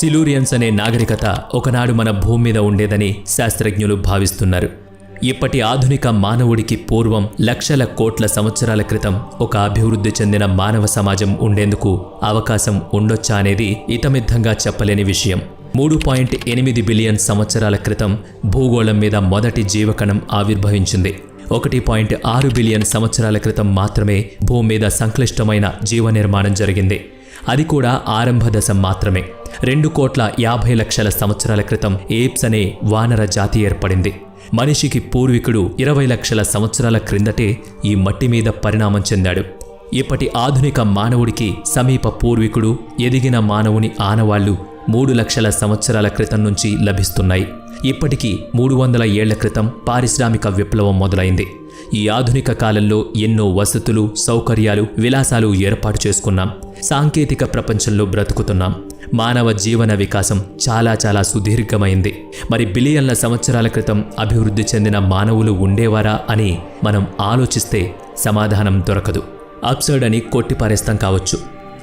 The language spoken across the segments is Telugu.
సిలూరియన్స్ అనే నాగరికత ఒకనాడు మన భూమి మీద ఉండేదని శాస్త్రజ్ఞులు భావిస్తున్నారు. ఇప్పటి ఆధునిక మానవుడికి పూర్వం లక్షల కోట్ల సంవత్సరాల క్రితం ఒక అభివృద్ధి చెందిన మానవ సమాజం ఉండేందుకు అవకాశం ఉండొచ్చా అనేది ఇతమిద్ధంగా చెప్పలేని విషయం. మూడు పాయింట్ ఎనిమిది బిలియన్ సంవత్సరాల క్రితం భూగోళం మీద మొదటి జీవకణం ఆవిర్భవించింది. ఒకటి పాయింట్ ఆరు బిలియన్ సంవత్సరాల క్రితం మాత్రమే భూమి మీద సంక్లిష్టమైన జీవ నిర్మాణం జరిగింది. అది కూడా ఆరంభ దశ మాత్రమే. రెండు కోట్ల యాభై లక్షల సంవత్సరాల క్రితం ఏప్స్ అనే వానర జాతి ఏర్పడింది. మనిషికి పూర్వీకుడు ఇరవై లక్షల సంవత్సరాల క్రిందటే ఈ మట్టి మీద పరిణామం చెందాడు. ఇప్పటి ఆధునిక మానవుడికి సమీప పూర్వీకుడు ఎదిగిన మానవుని ఆనవాళ్ళు మూడు లక్షల సంవత్సరాల క్రితం నుంచి లభిస్తున్నాయి. ఇప్పటికీ మూడు వందల ఏళ్ళ క్రితం పారిశ్రామిక విప్లవం మొదలైంది. ఈ ఆధునిక కాలంలో ఎన్నో వసతులు సౌకర్యాలు విలాసాలు ఏర్పాటు చేసుకున్నాం. సాంకేతిక ప్రపంచంలో బ్రతుకుతున్నాం. మానవ జీవన వికాసం చాలా చాలా సుదీర్ఘమైంది. మరి బిలియన్ల సంవత్సరాల క్రితం అభివృద్ధి చెందిన మానవులు ఉండేవారా అని మనం ఆలోచిస్తే సమాధానం దొరకదు. అప్సర్డ్ అని కొట్టిపారేస్తాం కావచ్చు.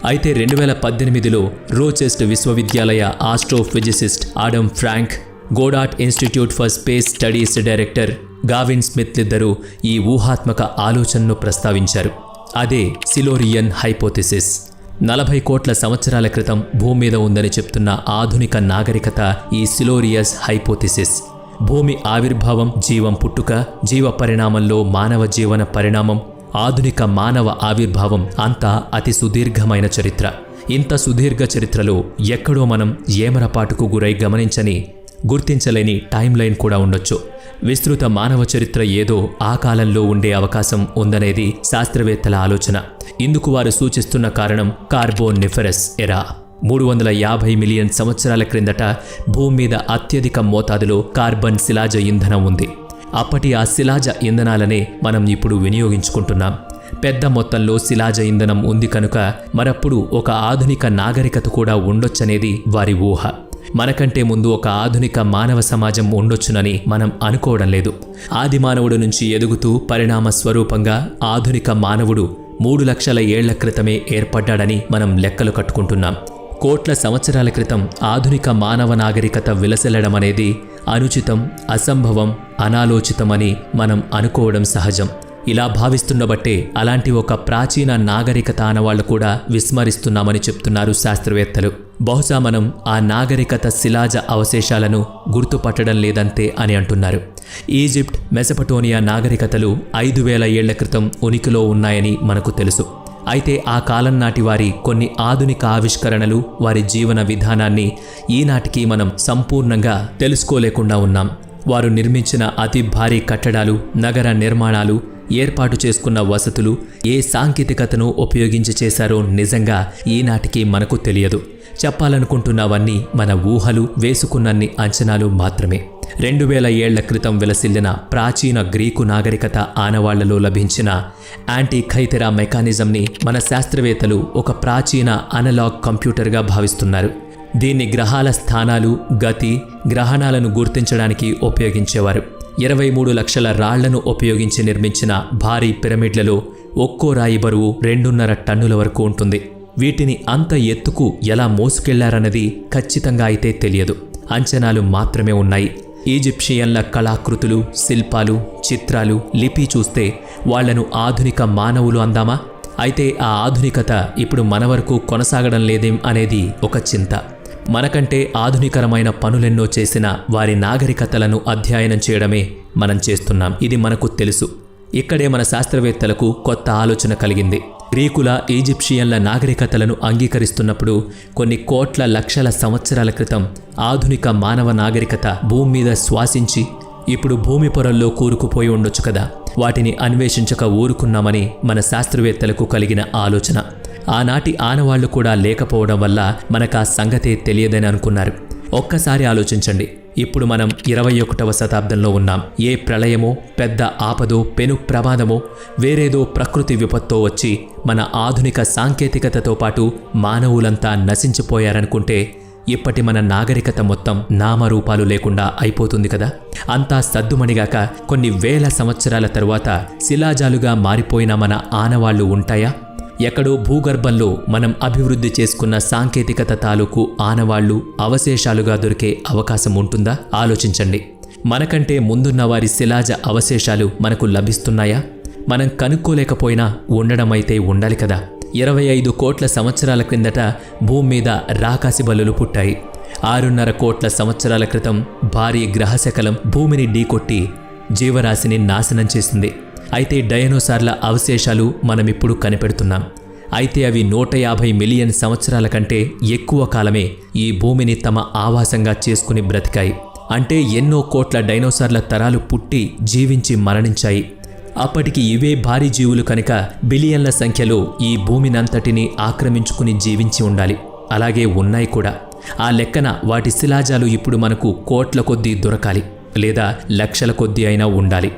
అయితే రెండు వేల పద్దెనిమిదిలో రోచెస్ట్ విశ్వవిద్యాలయ astrophysicist Adam Frank Goddard Institute for Space Studies director Gavin స్మిత్లిద్దరూ ఈ ఊహాత్మక ఆలోచనను ప్రస్తావించారు. అదే సిలోరియన్ హైపోథిసిస్. నలభై కోట్ల సంవత్సరాల క్రితం భూమి మీద ఉందని చెప్తున్న ఆధునిక నాగరికత ఈ సిలోరియస్ హైపోథిసిస్. భూమి ఆవిర్భావం జీవం పుట్టుక జీవ పరిణామంలో మానవ జీవన పరిణామం ఆధునిక మానవ ఆవిర్భావం అంతా అతి సుదీర్ఘమైన చరిత్ర. ఇంత సుదీర్ఘ చరిత్రలో ఎక్కడో మనం ఏమరపాటుకు గురై గమనించని గుర్తించలేని టైం లైన్ కూడా ఉండొచ్చు. విస్తృత మానవ చరిత్ర ఏదో ఆ కాలంలో ఉండే అవకాశం ఉందనేది శాస్త్రవేత్తల ఆలోచన. ఇందుకు వారు సూచిస్తున్న కారణం కార్బోనిఫెరస్ ఎరా. మూడు వందల యాభై మిలియన్ సంవత్సరాల క్రిందట భూమి మీద అత్యధిక మోతాదులో కార్బన్ శిలాజ ఇంధనం ఉంది. అప్పటి ఆ శిలాజ ఇంధనాలనే మనం ఇప్పుడు వినియోగించుకుంటున్నాం. పెద్ద మొత్తంలో శిలాజ ఇంధనం ఉంది కనుక మరప్పుడు ఒక ఆధునిక నాగరికత కూడా ఉండొచ్చనేది వారి ఊహ. మనకంటే ముందు ఒక ఆధునిక మానవ సమాజం ఉండొచ్చునని మనం అనుకోవడం లేదు. ఆది మానవుడు నుంచి ఎదుగుతూ పరిణామ స్వరూపంగా ఆధునిక మానవుడు మూడు లక్షల ఏళ్ళ క్రితమే ఏర్పడ్డాడని మనం లెక్కలు కట్టుకుంటున్నాం. కోట్ల సంవత్సరాల క్రితం ఆధునిక మానవ నాగరికత విలసిల్లడం అనేది అనుచితం అసంభవం అనాలోచితమని మనం అనుకోవడం సహజం. ఇలా భావిస్తుండబట్టే అలాంటి ఒక ప్రాచీన నాగరికత ఆనవాళ్ళు కూడా విస్మరిస్తున్నామని చెప్తున్నారు శాస్త్రవేత్తలు. బహుశా మనం ఆ నాగరికత శిలాజ అవశేషాలను గుర్తుపట్టడం లేదంతే అని అంటున్నారు. ఈజిప్ట్ మెసపటోనియా నాగరికతలు ఐదు వేల ఏళ్ళ క్రితం ఉనికిలో ఉన్నాయని మనకు తెలుసు. అయితే ఆ కాలం నాటి వారి కొన్ని ఆధునిక ఆవిష్కరణలు వారి జీవన విధానాన్ని ఈనాటికి మనం సంపూర్ణంగా తెలుసుకోలేకుండా ఉన్నాం. వారు నిర్మించిన అతి భారీ కట్టడాలు నగర నిర్మాణాలు ఏర్పాటు చేసుకున్న వసతులు ఏ సాంకేతికతను ఉపయోగించి చేశారో నిజంగా ఈనాటికి మనకు తెలియదు. చెప్పాలనుకుంటున్నవన్నీ మన ఊహలు వేసుకున్నన్ని అంచనాలు మాత్రమే. రెండు వేల ఏళ్ళ క్రితం విలసిల్లిన ప్రాచీన గ్రీకు నాగరికత ఆనవాళ్ళలో లభించిన యాంటీ ఖైతెరా మెకానిజంని మన శాస్త్రవేత్తలు ఒక ప్రాచీన అనలాగ్ కంప్యూటర్గా భావిస్తున్నారు. దీన్ని గ్రహాల స్థానాలు గతి గ్రహణాలను గుర్తించడానికి ఉపయోగించేవారు. ఇరవై మూడు లక్షల రాళ్ళను ఉపయోగించి నిర్మించిన భారీ పిరమిడ్లలో ఒక్కో రాయి బరువు రెండున్నర టన్నుల వరకు ఉంటుంది. వీటిని అంత ఎత్తుకు ఎలా మోసుకెళ్ళారన్నది ఖచ్చితంగా అయితే తెలియదు. అంచనాలు మాత్రమే ఉన్నాయి. ఈజిప్షియన్ల కళాకృతులు శిల్పాలు చిత్రాలు లిపి చూస్తే వాళ్ళను ఆధునిక మానవులు అందామా? అయితే ఆ ఆధునికత ఇప్పుడు మన వరకు కొనసాగడం లేదేం అనేది ఒక చింత. మనకంటే ఆధునికరమైన పనులెన్నో చేసిన వారి నాగరికతలను అధ్యయనం చేయడమే మనం చేస్తున్నాం. ఇది మనకు తెలుసు. ఇక్కడే మన శాస్త్రవేత్తలకు కొత్త ఆలోచన కలిగింది. గ్రీకుల ఈజిప్షియన్ల నాగరికతలను అంగీకరిస్తున్నప్పుడు కొన్ని కోట్ల లక్షల సంవత్సరాల క్రితం ఆధునిక మానవ నాగరికత భూమి మీద శ్వాసించి ఇప్పుడు భూమి పొరల్లో కూరుకుపోయి ఉండొచ్చు కదా. వాటిని అన్వేషించక ఊరుకున్నామని మన శాస్త్రవేత్తలకు కలిగిన ఆలోచన. ఆనాటి ఆనవాళ్ళు కూడా లేకపోవడం వల్ల మనకు ఆ సంగతే తెలియదని అనుకున్నారు. ఒక్కసారి ఆలోచించండి. ఇప్పుడు మనం ఇరవై ఒకటవ శతాబ్దంలో ఉన్నాం. ఏ ప్రళయమో పెద్ద ఆపదో పెను ప్రమాదమో వేరేదో ప్రకృతి విపత్తో వచ్చి మన ఆధునిక సాంకేతికతతో పాటు మానవులంతా నశించిపోయారనుకుంటే ఇప్పటి మన నాగరికత మొత్తం నామరూపాలు లేకుండా అయిపోతుంది కదా. అంతా సద్దుమణిగాక కొన్ని వేల సంవత్సరాల తరువాత శిలాజాలుగా మారిపోయిన మన ఆనవాళ్ళు ఉంటాయా? ఎక్కడో భూగర్భంలో మనం అభివృద్ధి చేసుకున్న సాంకేతికత తాలూకు ఆనవాళ్ళు అవశేషాలుగా దొరికే అవకాశం ఉంటుందా? ఆలోచించండి. మనకంటే ముందున్న వారి శిలాజ అవశేషాలు మనకు లభిస్తున్నాయా? మనం కనుక్కోలేకపోయినా ఉండడమైతే ఉండాలి కదా. ఇరవై ఐదు కోట్ల సంవత్సరాల క్రిందట భూమి మీద రాకాసి బలులు పుట్టాయి. ఆరున్నర కోట్ల సంవత్సరాల క్రితం భారీ గ్రహశకలం భూమిని ఢీకొట్టి జీవరాశిని నాశనం చేసింది. అయితే డయనోసార్ల అవశేషాలు మనమిప్పుడు కనిపెడుతున్నాం. అయితే అవి నూట యాభై మిలియన్ సంవత్సరాల కంటే ఎక్కువ కాలమే ఈ భూమిని తమ ఆవాసంగా చేసుకుని బ్రతికాయి. అంటే ఎన్నో కోట్ల డైనోసార్ల తరాలు పుట్టి జీవించి మరణించాయి. అప్పటికి ఇవే భారీ జీవులు కనుక బిలియన్ల సంఖ్యలో ఈ భూమినంతటిని ఆక్రమించుకుని జీవించి ఉండాలి. అలాగే ఉన్నాయి కూడా. ఆ లెక్కన వాటి శిలాజాలు ఇప్పుడు మనకు కోట్ల కొద్దీ దొరకాలి. లేదా లక్షల కొద్దీ అయినా ఉండాలి.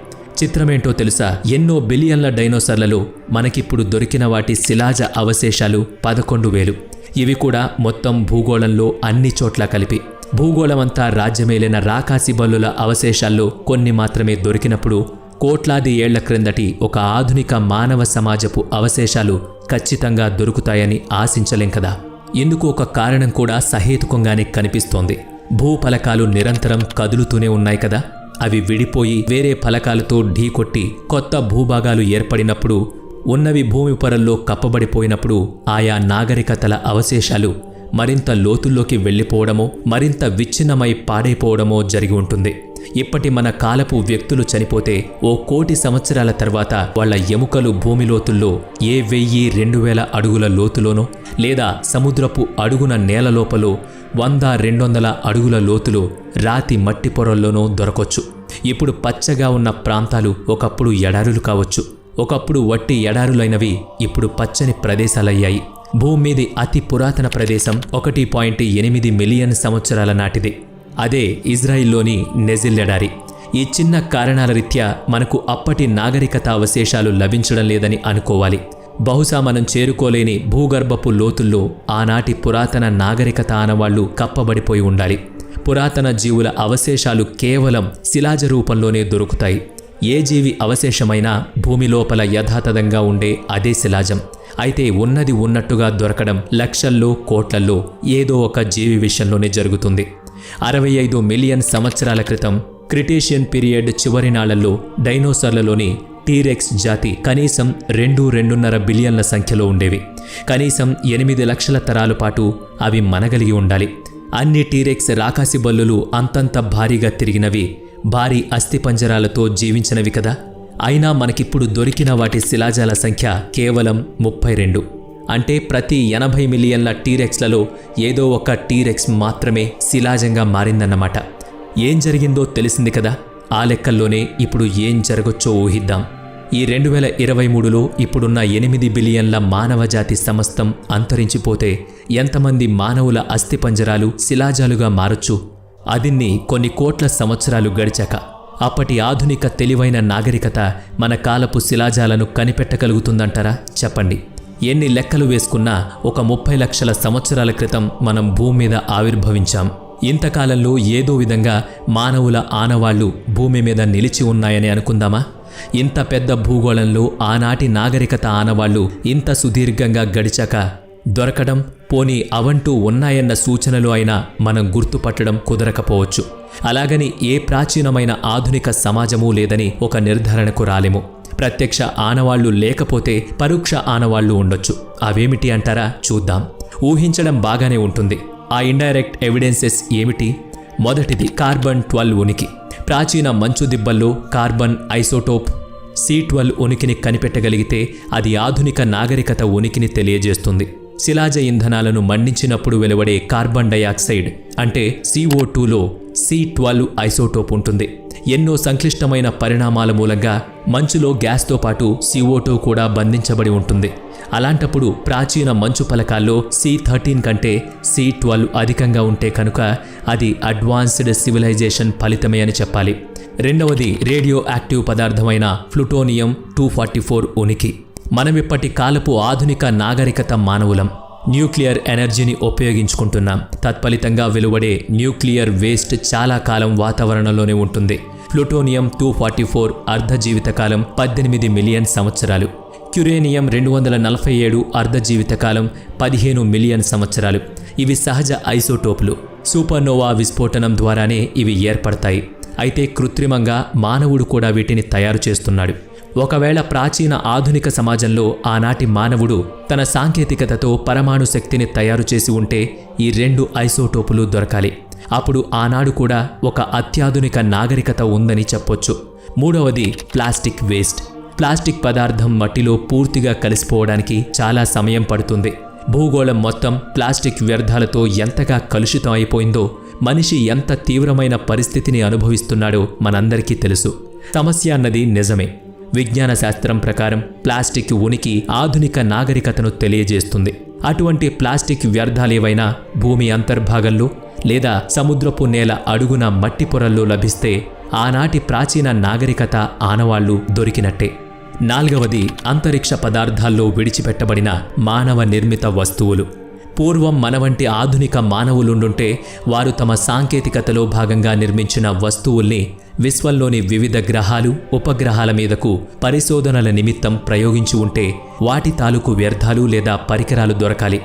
చిత్రమేంటో తెలుసా? ఎన్నో బిలియన్ల డైనోసార్లలో మనకిప్పుడు దొరికిన వాటి శిలాజ అవశేషాలు పదకొండు వేలు. ఇవి కూడా మొత్తం భూగోళంలో అన్ని చోట్ల కలిపి. భూగోళమంతా రాజ్యమేలిన రాకాసి బల్లుల అవశేషాల్లో కొన్ని మాత్రమే దొరికినప్పుడు కోట్లాది ఏళ్ళ క్రిందటి ఒక ఆధునిక మానవ సమాజపు అవశేషాలు ఖచ్చితంగా దొరుకుతాయని ఆశించలేం కదా? ఇందుకు ఒక కారణం కూడా సహేతుకంగానే కనిపిస్తోంది. భూఫలకాలు నిరంతరం కదులుతూనే ఉన్నాయి కదా? అవి విడిపోయి వేరే ఫలకాలతో ఢీకొట్టి కొత్త భూభాగాలు ఏర్పడినప్పుడు ఉన్నవి భూమి పొరల్లో కప్పబడిపోయినప్పుడు ఆయా నాగరికతల అవశేషాలు మరింత లోతుల్లోకి వెళ్ళిపోవడమో మరింత విచ్ఛిన్నమై పాడైపోవడమో జరిగి ఉంటుంది. ఇప్పటి మన కాలపు వ్యక్తులు చనిపోతే ఓ కోటి సంవత్సరాల తర్వాత వాళ్ళ ఎముకలు భూమి లోతుల్లో ఏ వెయ్యి రెండు వేల అడుగుల లోతులోనో లేదా సముద్రపు అడుగున నేల లోపలో వంద రెండొందల అడుగుల లోతులో రాతి మట్టి పొరల్లోనో దొరకొచ్చు. ఇప్పుడు పచ్చగా ఉన్న ప్రాంతాలు ఒకప్పుడు ఎడారులు కావచ్చు. ఒకప్పుడు వట్టి ఎడారులైనవి ఇప్పుడు పచ్చని ప్రదేశాలయ్యాయి. భూమి మీది అతి పురాతన ప్రదేశం ఒకటి పాయింట్ ఎనిమిది మిలియన్ సంవత్సరాల నాటిది. అదే ఇజ్రాయిల్లోని నెజిల్లెడారి. ఈ చిన్న కారణాల రీత్యా మనకు అప్పటి నాగరికత అవశేషాలు లభించడం లేదని అనుకోవాలి. బహుశా మనం చేరుకోలేని భూగర్భపు లోతుల్లో ఆనాటి పురాతన నాగరికత ఆనవాళ్ళు కప్పబడిపోయి ఉండాలి. పురాతన జీవుల అవశేషాలు కేవలం శిలాజ రూపంలోనే దొరుకుతాయి. ఏ జీవి అవశేషమైనా భూమి లోపల యథాతథంగా ఉండే అదే శిలాజం. అయితే ఉన్నది ఉన్నట్టుగా దొరకడం లక్షల్లో కోట్లల్లో ఏదో ఒక జీవి విషయంలోనే జరుగుతుంది. అరవై ఐదు మిలియన్ సంవత్సరాల క్రితం క్రిటేషియన్ పీరియడ్ చివరి నాళ్ళలో డైనోసార్లలోని టీరెక్స్ జాతి కనీసం రెండు రెండున్నర బిలియన్ల సంఖ్యలో ఉండేవి. కనీసం ఎనిమిది లక్షల తరాల పాటు అవి మనగలిగి ఉండాలి. అన్ని టీరెక్స్ రాకాసి బల్లులు అంతంత భారీగా తిరిగినవి భారీ అస్థిపంజరాలతో జీవించినవి కదా? అయినా మనకిప్పుడు దొరికిన వాటి శిలాజాల సంఖ్య కేవలం ముప్పై రెండు. అంటే ప్రతి ఎనభై మిలియన్ల టీరెక్స్లలో ఏదో ఒక టీరెక్స్ మాత్రమే శిలాజంగా మారిందన్నమాట. ఏం జరిగిందో తెలిసింది కదా? ఆ లెక్కల్లోనే ఇప్పుడు ఏం జరగొచ్చో ఊహిద్దాం. ఈ రెండు వేల ఇరవై మూడులో ఇప్పుడున్న ఎనిమిది బిలియన్ల మానవజాతి సమస్తం అంతరించిపోతే ఎంతమంది మానవుల అస్థిపంజరాలు శిలాజాలుగా మారొచ్చు? అదిన్ని కొన్ని కోట్ల సంవత్సరాలు గడిచాక. అప్పటి ఆధునిక తెలివైన నాగరికత మన కాలపు శిలాజాలను కనిపెట్టగలుగుతుందంటారా? చెప్పండి. ఎన్ని లెక్కలు వేసుకున్నా ఒక ముప్పై లక్షల సంవత్సరాల క్రితం మనం భూమి మీద ఆవిర్భవించాం. ఇంతకాలంలో ఏదో విధంగా మానవుల ఆనవాళ్ళు భూమి మీద నిలిచి ఉన్నాయని అనుకుందామా? ఇంత పెద్ద భూగోళంలో ఆనాటి నాగరికత ఆనవాళ్ళు ఇంత సుదీర్ఘంగా గడిచాక దొరకడం పోనీ అవంటూ ఉన్నాయన్న సూచనలు అయినా మనం గుర్తుపట్టడం కుదరకపోవచ్చు. అలాగని ఏ ప్రాచీనమైన ఆధునిక సమాజమూ లేదని ఒక నిర్ధారణకు రాలేము. ప్రత్యక్ష ఆనవాళ్ళు లేకపోతే పరోక్ష ఆనవాళ్ళు ఉండొచ్చు. అవేమిటి అంటారా? చూద్దాం. ఊహించడం బాగానే ఉంటుంది. ఆ ఇండైరెక్ట్ ఎవిడెన్సెస్ ఏమిటి? మొదటిది కార్బన్ ట్వెల్వ్ ఉనికి. ప్రాచీన మంచు దిబ్బల్లో కార్బన్ ఐసోటోప్ సి ట్వెల్వ్ ఉనికిని కనిపెట్టగలిగితే అది ఆధునిక నాగరికత ఉనికిని తెలియజేస్తుంది. శిలాజ ఇంధనాలను మండించినప్పుడు వెలువడే కార్బన్ డయాక్సైడ్ అంటే సిఓ టూలో సి ట్వెల్వ్ ఐసోటోప్ ఉంటుంది. ఎన్నో సంక్లిష్టమైన పరిణామాల మూలంగా మంచులో గ్యాస్తో పాటు సిఓటో కూడా బంధించబడి ఉంటుంది. అలాంటప్పుడు ప్రాచీన మంచు ఫలకాల్లో సి థర్టీన్ కంటే సి ట్వెల్వ్ అధికంగా ఉంటే కనుక అది అడ్వాన్స్డ్ సివిలైజేషన్ ఫలితమే అని చెప్పాలి. రెండవది రేడియో యాక్టివ్ పదార్థమైన ప్లూటోనియం టూ ఫార్టీ ఫోర్ ఉనికి. మనమిప్పటి కాలపు ఆధునిక నాగరికత మానవులం. న్యూక్లియర్ ఎనర్జీని ఉపయోగించుకుంటున్నాం. తత్ఫలితంగా వెలువడే న్యూక్లియర్ వేస్ట్ చాలా కాలం వాతావరణంలోనే ఉంటుంది. ప్లూటోనియం టూ ఫార్టీ ఫోర్ అర్ధ జీవితకాలం పద్దెనిమిది మిలియన్ సంవత్సరాలు. క్యురేనియం రెండు వందల నలభై ఏడు అర్ధ జీవితకాలం పదిహేను మిలియన్ సంవత్సరాలు. ఇవి సహజ ఐసోటోపులు. సూపర్నోవా విస్ఫోటనం ద్వారానే ఇవి ఏర్పడతాయి. అయితే కృత్రిమంగా మానవుడు కూడా వీటిని తయారు చేస్తున్నాడు. ఒకవేళ ప్రాచీన ఆధునిక సమాజంలో ఆనాటి మానవుడు తన సాంకేతికతతో పరమాణు శక్తిని తయారు చేసి ఉంటే ఈ రెండు ఐసోటోపులు దొరకాలి. అప్పుడు ఆనాడు కూడా ఒక అత్యాధునిక నాగరికత ఉందని చెప్పొచ్చు. మూడవది ప్లాస్టిక్ వేస్ట్. ప్లాస్టిక్ పదార్థం మట్టిలో పూర్తిగా కలిసిపోవడానికి చాలా సమయం పడుతుంది. భూగోళం మొత్తం ప్లాస్టిక్ వ్యర్థాలతో ఎంతగా కలుషితం అయిపోయిందో మనిషి ఎంత తీవ్రమైన పరిస్థితిని అనుభవిస్తున్నాడో మనందరికీ తెలుసు. సమస్య అన్నది నిజమే. విజ్ఞాన శాస్త్రం ప్రకారం ప్లాస్టిక్ ఉనికి ఆధునిక నాగరికతను తెలియజేస్తుంది. అటువంటి ప్లాస్టిక్ వ్యర్థాలేవైనా భూమి అంతర్భాగంలో లేదా సముద్రపు నేల అడుగున మట్టి పొరల్లో లభిస్తే ఆనాటి ప్రాచీన నాగరికత ఆనవాళ్ళు దొరికినట్టే. నాల్గవది అంతరిక్ష పదార్థాల్లో విడిచిపెట్టబడిన మానవ నిర్మిత వస్తువులు. పూర్వం మన వంటి ఆధునిక మానవులుండుంటే వారు తమ సాంకేతికతలో భాగంగా నిర్మించిన వస్తువుల్ని విశ్వంలోని వివిధ గ్రహాలు ఉపగ్రహాల మీదకు పరిశోధనల నిమిత్తం ప్రయోగించి ఉంటే వాటి తాలూకు వ్యర్థాలు లేదా పరికరాలు దొరకాలి.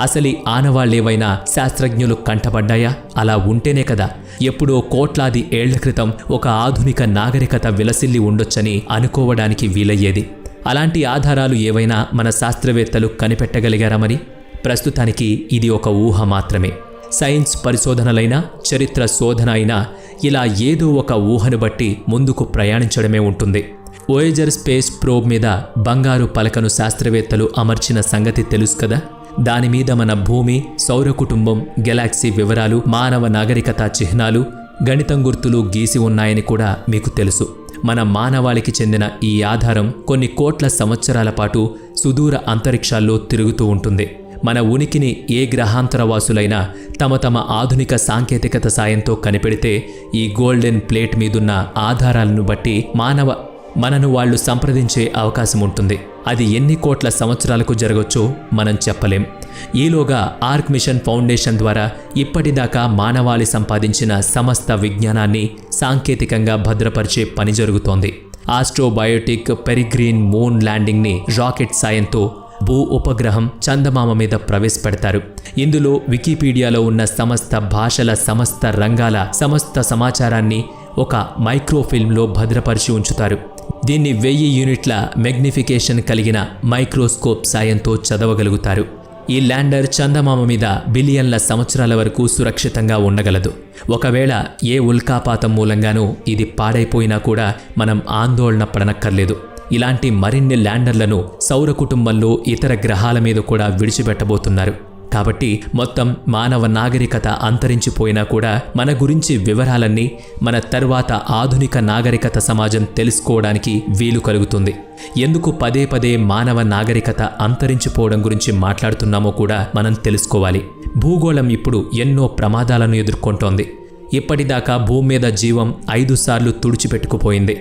అసలు ఈ ఆనవాళ్ళేవైనా శాస్త్రజ్ఞులు కంటపడ్డాయా? అలా ఉంటేనే కదా. ఎప్పుడో కోట్లాది ఏళ్ళ క్రితం ఒక ఆధునిక నాగరికత విలసిల్లి ఉండొచ్చని అనుకోవడానికి వీలయ్యేది. అలాంటి ఆధారాలు ఏవైనా మన శాస్త్రవేత్తలు కనిపెట్టగలిగారా మరి? ప్రస్తుతానికి ఇది ఒక ఊహ మాత్రమే. సైన్స్ పరిశోధనలైనా చరిత్ర శోధన అయినా ఇలా ఏదో ఒక ఊహను బట్టి ముందుకు ప్రయాణించడమే ఉంటుంది. ఓయేజర్ స్పేస్ ప్రోబ్ మీద బంగారు పలకను శాస్త్రవేత్తలు అమర్చిన సంగతి తెలుసు కదా? దాని మీద మన భూమి సౌర కుటుంబం గెలాక్సీ వివరాలు మానవ నాగరికత చిహ్నాలు గణితం గుర్తులు గీసి ఉన్నాయని కూడా మీకు తెలుసు. మన మానవాళికి చెందిన ఈ ఆధారం కొన్ని కోట్ల సంవత్సరాల పాటు సుదూర అంతరిక్షాల్లో తిరుగుతూ ఉంటుంది. మన ఉనికిని ఏ గ్రహాంతరవాసులైనా తమ తమ ఆధునిక సాంకేతికత సాయంతో కనిపెడితే ఈ గోల్డెన్ ప్లేట్ మీదున్న ఆధారాలను బట్టి మానవ మనను వాళ్ళు సంప్రదించే అవకాశం ఉంటుంది. అది ఎన్ని కోట్ల సంవత్సరాలకు జరగొచ్చో మనం చెప్పలేం. ఈలోగా ఆర్క్ మిషన్ ఫౌండేషన్ ద్వారా ఇప్పటిదాకా మానవాళి సంపాదించిన సమస్త విజ్ఞానాన్ని సాంకేతికంగా భద్రపరిచే పని జరుగుతోంది. ఆస్ట్రోబయోటిక్ పెరిగ్రీన్ మూన్ ల్యాండింగ్ని రాకెట్ సాయంతో భూ ఉపగ్రహం చందమామ మీద ప్రవేశపెడతారు. ఇందులో వికీపీడియాలో ఉన్న సమస్త భాషల సమస్త రంగాల సమస్త సమాచారాన్ని ఒక మైక్రోఫిల్మ్లో భద్రపరిచి ఉంచుతారు. దీన్ని వెయ్యి యూనిట్ల మెగ్నిఫికేషన్ కలిగిన మైక్రోస్కోప్ సాయంతో చదవగలుగుతారు. ఈ ల్యాండర్ చందమామ మీద బిలియన్ల సంవత్సరాల వరకు సురక్షితంగా ఉండగలదు. ఒకవేళ ఏ ఉల్కాపాతం మూలంగానూ ఇది పాడైపోయినా కూడా మనం ఆందోళన పడనక్కర్లేదు. ఇలాంటి మరిన్ని ల్యాండర్లను సౌర కుటుంబంలో ఇతర గ్రహాల మీద కూడా విడిచిపెట్టబోతున్నారు. కాబట్టి మొత్తం మానవ నాగరికత అంతరించిపోయినా కూడా మన గురించి వివరాలన్నీ మన తర్వాత ఆధునిక నాగరికత సమాజం తెలుసుకోవడానికి వీలు కలుగుతుంది. ఎందుకు పదే పదే మానవ నాగరికత అంతరించిపోవడం గురించి మాట్లాడుతున్నామో కూడా మనం తెలుసుకోవాలి. భూగోళం ఇప్పుడు ఎన్నో ప్రమాదాలను ఎదుర్కొంటోంది. ఇప్పటిదాకా భూమి మీద జీవం ఐదు సార్లు తుడిచిపెట్టుకుపోయింది.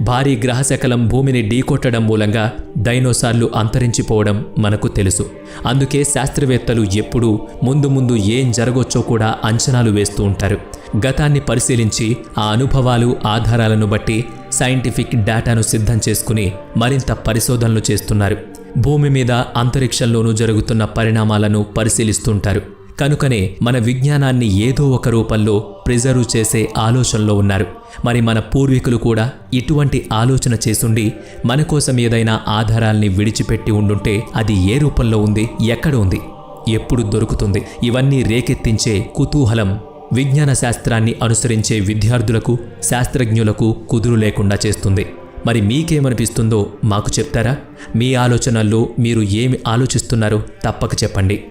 భారీ గ్రహశకలం భూమిని ఢీకొట్టడం మూలంగా డైనోసార్లు అంతరించిపోవడం మనకు తెలుసు. అందుకే శాస్త్రవేత్తలు ఎప్పుడూ ముందు ముందు ఏం జరగొచ్చో కూడా అంచనాలు వేస్తూ ఉంటారు. గతాన్ని పరిశీలించి ఆ అనుభవాలు ఆధారాలను బట్టి సైంటిఫిక్ డేటాను సిద్ధం చేసుకుని మరింత పరిశోధనలు చేస్తున్నారు. భూమి మీద అంతరిక్షంలోనూ జరుగుతున్న పరిణామాలను పరిశీలిస్తుంటారు కనుకనే మన విజ్ఞానాన్ని ఏదో ఒక రూపంలో ప్రిజర్వ్ చేసే ఆలోచనలో ఉన్నారు. మరి మన పూర్వీకులు కూడా ఇటువంటి ఆలోచన చేసుండి మన కోసం ఏదైనా ఆధారాల్ని విడిచిపెట్టి ఉండుంటే అది ఏ రూపంలో ఉంది? ఎక్కడ ఉంది? ఎప్పుడు దొరుకుతుంది? ఇవన్నీ రేకెత్తించే కుతూహలం విజ్ఞాన శాస్త్రాన్ని అనుసరించే విద్యార్థులకు శాస్త్రజ్ఞులకు కుదురు లేకుండా చేస్తుంది. మరి మీకేమనిపిస్తుందో మాకు చెప్తారా? మీ ఆలోచనల్లో మీరు ఏమి ఆలోచిస్తున్నారో తప్పక చెప్పండి.